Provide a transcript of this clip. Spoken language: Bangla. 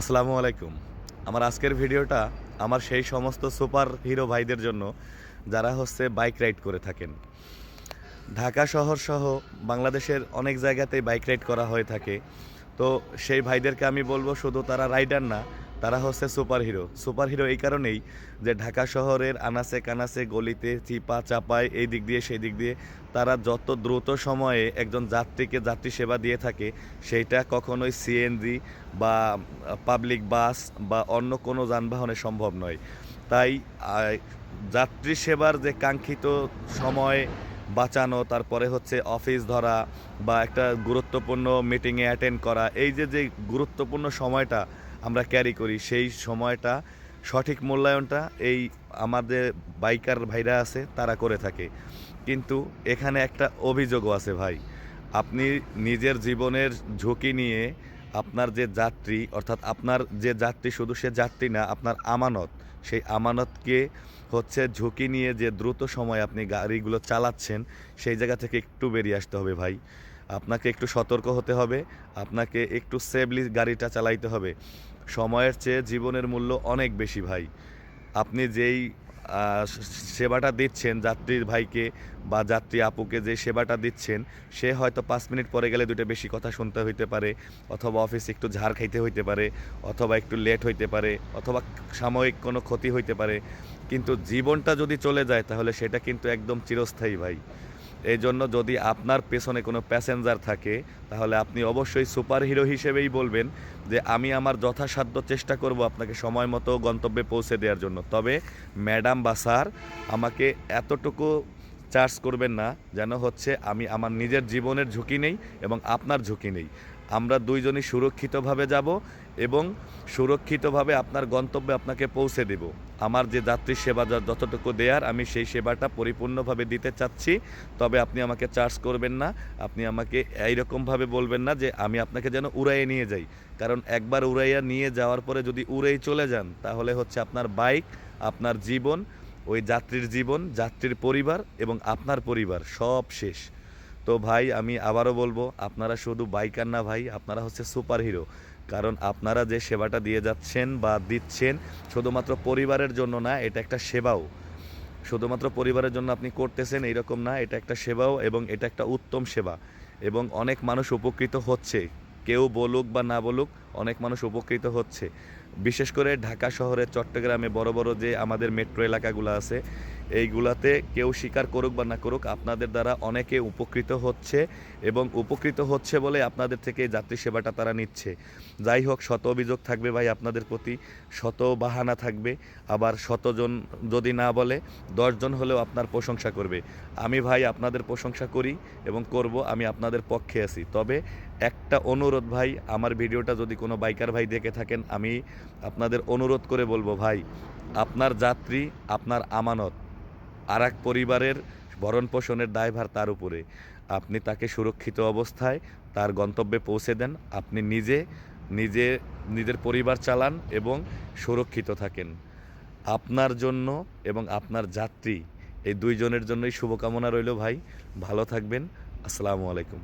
আসসালামু আলাইকুম। আমার আজকের ভিডিওটা আমার সেই সমস্ত সুপার হিরো ভাইদের জন্য যারা হচ্ছে বাইক রাইড করে থাকেন। ঢাকা শহর সহ বাংলাদেশের অনেক জায়গাতেই বাইক রাইড করা হয়ে থাকে। তো সেই ভাইদেরকে আমি বলব, শুধু তারা রাইডার না তারা হচ্ছে সুপার হিরো সুপার হিরো এই কারণেই যে ঢাকা শহরের আনাসে কানাসে গলিতে চিপা চাপায় এই দিক দিয়ে সেই দিক দিয়ে তারা যত দ্রুত সময়ে একজন যাত্রীকে যাত্রী সেবা দিয়ে থাকে, সেইটা কখনোই সিএনজি বা পাবলিক বাস বা অন্য কোনো যানবাহনে সম্ভব নয়। তাই যাত্রী সেবার যে কাঙ্ক্ষিত সময় বাঁচানো, তারপরে হচ্ছে অফিস ধরা বা একটা গুরুত্বপূর্ণ মিটিংয়ে অ্যাটেন্ড করা, এই যে যে গুরুত্বপূর্ণ সময়টা আমরা ক্যারি করি, সেই সময়টা সঠিক মূল্যায়নটা এই আমাদের বাইকার ভাইরা আছে, তারা করে থাকে। কিন্তু এখানে একটা অভিযোগও আছে ভাই। আপনি নিজের জীবনের ঝুঁকি নিয়ে আপনার যে যাত্রী, অর্থাৎ আপনার যে যাত্রী শুধু সে যাত্রী না, আপনার আমানত, সেই আমানতকে হচ্ছে ঝুঁকি নিয়ে যে দ্রুত সময় আপনি গাড়িগুলো চালাচ্ছেন, সেই জায়গা থেকে একটু বেরিয়ে আসতে হবে ভাই। আপনাকে একটু সতর্ক হতে হবে, আপনাকে একটু সেফলি গাড়িটা চালাইতে হবে। সময়ের চেয়ে জীবনের মূল্য অনেক বেশি ভাই। আপনি যেই সেবাটা দিচ্ছেন যাত্রীর ভাইকে বা যাত্রী আপুকে যে সেবাটা দিচ্ছেন, সে হয়তো পাঁচ মিনিট পরে গেলে দুটো বেশি কথা শুনতে হইতে পারে, অথবা অফিসে একটু ঝাড় খাইতে হইতে পারে, অথবা একটু লেট হইতে পারে, অথবা সাময়িক কোনো ক্ষতি হইতে পারে। কিন্তু জীবনটা যদি চলে যায় তাহলে সেটা কিন্তু একদম চিরস্থায়ী ভাই। এই জন্য যদি আপনার পেছনে কোনো প্যাসেঞ্জার থাকে, তাহলে আপনি অবশ্যই সুপার হিরো হিসেবেই বলবেন যে আমি আমার যথাসাধ্য চেষ্টা করব আপনাকে সময় মতো গন্তব্যে পৌঁছে দেওয়ার জন্য। তবে ম্যাডাম বা স্যার, আমাকে এতটুকু চার্জ করবেন না যেন হচ্ছে আমি আমার নিজের জীবনের ঝুঁকি নেই এবং আপনার ঝুঁকি নেই। আমরা দুইজনই সুরক্ষিতভাবে যাব এবং সুরক্ষিতভাবে আপনার গন্তব্যে আপনাকে পৌঁছে দেব। আমার যে যাত্রী সেবা যতটুকু দেয়ার, আমি সেই সেবাটা পরিপূর্ণভাবে দিতে চাচ্ছি। তবে আপনি আমাকে চার্জ করবেন না। আপনি আমাকে এইরকমভাবে বলবেন না যে আমি আপনাকে যেন উড়াইয়ে নিয়ে যাই। কারণ একবার উড়াইয়া নিয়ে যাওয়ার পরে যদি উড়েই চলে যান, তাহলে হচ্ছে আপনার বাইক, আপনার জীবন, ওই যাত্রীর জীবন, যাত্রীর পরিবার এবং আপনার পরিবার সব শেষ। তো ভাই, আমি আবারও বলব, আপনারা শুধু বাইকার না ভাই, আপনারা হচ্ছে সুপার হিরো কারণ আপনারা যে সেবাটা দিয়ে যাচ্ছেন বা দিচ্ছেন শুধুমাত্র পরিবারের জন্য না, এটা একটা সেবাও। শুধুমাত্র পরিবারের জন্য আপনি করতেছেন এইরকম না, এটা একটা সেবাও এবং এটা একটা উত্তম সেবা। এবং অনেক মানুষ উপকৃত হচ্ছে। কেউ বলুক বা না বলুক, অনেক মানুষ উপকৃত হচ্ছে। বিশেষ করে ঢাকা শহরের চট্টগ্রামে বড় বড় যে আমাদের মেট্রো এলাকাগুলো আছে এইগুলাতে কেউ স্বীকার করুক বা না করুক, আপনাদের দ্বারা অনেকে উপকৃত হচ্ছে এবং উপকৃত হচ্ছে বলে আপনাদের থেকে যাত্রী সেবাটা তারা নিচ্ছে। যাই হোক, শত অভিযোগ থাকবে ভাই আপনাদের প্রতি, শত বাহানা থাকবে। আবার শতজন যদি না বলে, দশজন হলেও আপনার প্রশংসা করবে। আমি ভাই আপনাদের প্রশংসা করি এবং করব, আমি আপনাদের পক্ষে আছি। তবে একটা অনুরোধ ভাই, আমার ভিডিওটা যদি কোনো বাইকার ভাই দেখে থাকেন, আমি আপনাদের অনুরোধ করে বলব ভাই, আপনার যাত্রী, আপনার আমানত আর এক পরিবারের ভরণ পোষণের দায়ভার তার উপরে। আপনি তাকে সুরক্ষিত অবস্থায় তার গন্তব্যে পৌঁছে দেন। আপনি নিজে নিজে, নিজের পরিবার চালান এবং সুরক্ষিত থাকেন। আপনার জন্য এবং আপনার যাত্রী, এই দুইজনের জন্যই শুভকামনা রইল ভাই। ভালো থাকবেন। আসসালামু আলাইকুম।